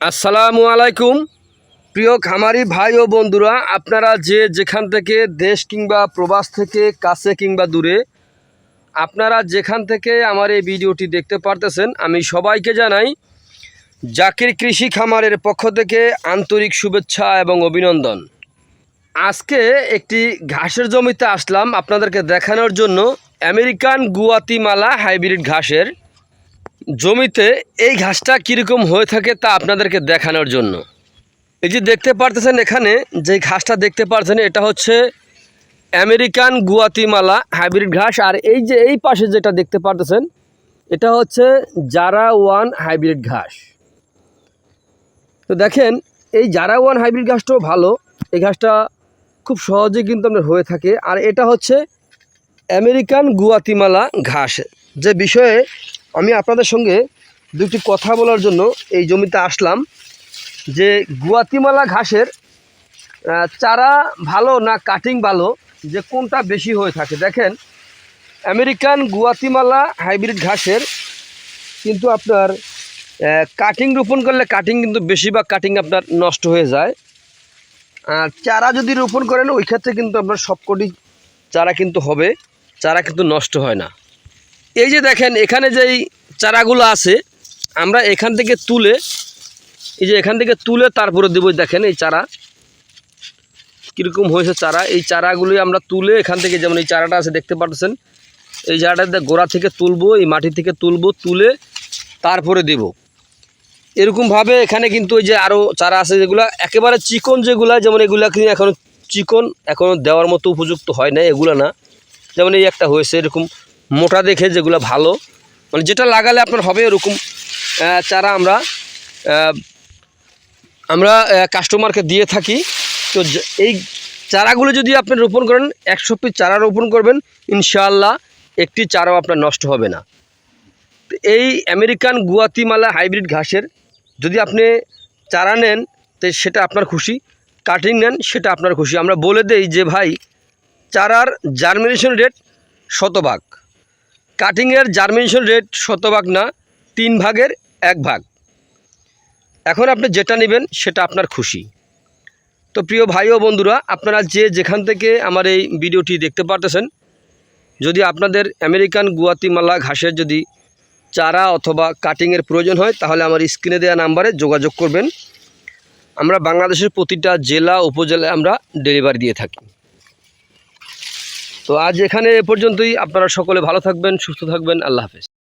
আসসালামু আলাইকুম। প্রিয় খামারি ভাই ও বন্ধুরা, আপনারা যে যেখান থেকে দেশ কিংবা প্রবাস থেকে কাছে কিংবা দূরে, আপনারা যেখান থেকে আমার এই ভিডিওটি দেখতে পারতেছেন, আমি সবাইকে জানাই জাকির কৃষি খামারের পক্ষ থেকে আন্তরিক শুভেচ্ছা এবং অভিনন্দন। আজকে একটি ঘাসের জমিতে আসলাম আপনাদেরকে দেখানোর জন্য, আমেরিকান গুয়াতিমালা হাইব্রিড ঘাসের। জমিতে এই ঘাসটা কীরকম হয়ে থাকে তা আপনাদেরকে দেখানোর জন্য। এই যে দেখতে পারতেছেন এখানে, যে ঘাসটা দেখতে পারছেন, এটা হচ্ছে আমেরিকান গুয়াতিমালা হাইব্রিড ঘাস। আর এই যে এই পাশে যেটা দেখতে পারতেছেন, এটা হচ্ছে জারা ওয়ান হাইব্রিড ঘাস। তো দেখেন, এই জারা ওয়ান হাইব্রিড ঘাসটাও ভালো। এই ঘাসটা খুব সহজে কিন্তু আপনার হয়ে থাকে। আর এটা হচ্ছে আমেরিকান গুয়াতিমালা ঘাস। যে বিষয়ে আমি আপনাদের সঙ্গে দুটি কথা বলার জন্য এই জমিতে আসলাম যে গুয়াতিমালা ঘাসের চারা ভালো না কাটিং ভালো, যে কোনটা বেশি হয়ে থাকে? দেখেন, আমেরিকান গুয়াতিমালা হাইব্রিড ঘাসের কিন্তু আপনার কাটিং রোপণ করলে কাটিং কিন্তু বেশিরভাগ কাটিং আপনার নষ্ট হয়ে যায়। আর চারা যদি রোপণ করেন, ওই ক্ষেত্রে কিন্তু আপনার সবকটি চারা কিন্তু হবে, চারা কিন্তু নষ্ট হয় না। এই যে দেখেন, এখানে যেই চারাগুলো আছে, আমরা এখান থেকে তুলে, এই যে এখান থেকে তুলে তারপরে দেবো দেখেন এই চারা। কীরকম হয়েছে চারা? এই চারাগুলি আমরা তুলে এখান থেকে, যেমন এই চারাটা আছে, দেখতে পাচ্ছেন? এই চারাটা গোড়া থেকে তুলবো, এই মাটি থেকে তুলবো, তুলে তারপরে দেব। এরকমভাবে এখানে কিন্তু ওই যে আরও চারা আছে, যেগুলো একেবারে চিকন যেগুলো, যেমন এগুলা কিন্তু এখন চিকন এখনও দেওয়ার মতো উপযুক্ত হয় না এগুলো না। যেমন এই একটা হয়েছে, এরকম মোটা দেখে যেগুলো ভালো মানে যেটা লাগালে আপনার হবে এরকম চারা আমরা আমরা কাস্টমারকে দিয়ে থাকি। তো এই চারাগুলো যদি আপনি রোপণ করেন, একশো পিস চারা রোপণ করবেন, ইনশাআল্লাহ একটি চারাও আপনার নষ্ট হবে না। এই আমেরিকান গুয়াতিমালা হাইব্রিড ঘাসের, যদি আপনি চারা নেন, তো সেটা আপনার খুশি, কাটিং নেন, সেটা আপনার খুশি। আমরা বলে দেই যে ভাই, চারার জার্মিনেশন রেট শতভাগ। কাটিংয়ের জার্মিনেশন রেট শতভাগ না, তিন ভাগের এক ভাগ। এখন আপনি যেটা নেবেন সেটা আপনার খুশি। তো প্রিয় ভাই ও বন্ধুরা, আপনারা যে যেখান থেকে আমার এই ভিডিওটি দেখতে পারতেছেন, যদি আপনাদের আমেরিকান গুয়াতিমালা ঘাসের যদি চারা অথবা কাটিংয়ের প্রয়োজন হয়, তাহলে আমার স্ক্রিনে দেওয়া নাম্বারে যোগাযোগ করবেন। আমরা বাংলাদেশের প্রতিটা জেলা, উপজেলায় আমরা ডেলিভারি দিয়ে থাকি। তো আজ এখানে এ পর্যন্তই। আপনারা সকলে ভালো থাকবেন সুস্থ থাকবেন। আল্লাহ হাফেজ।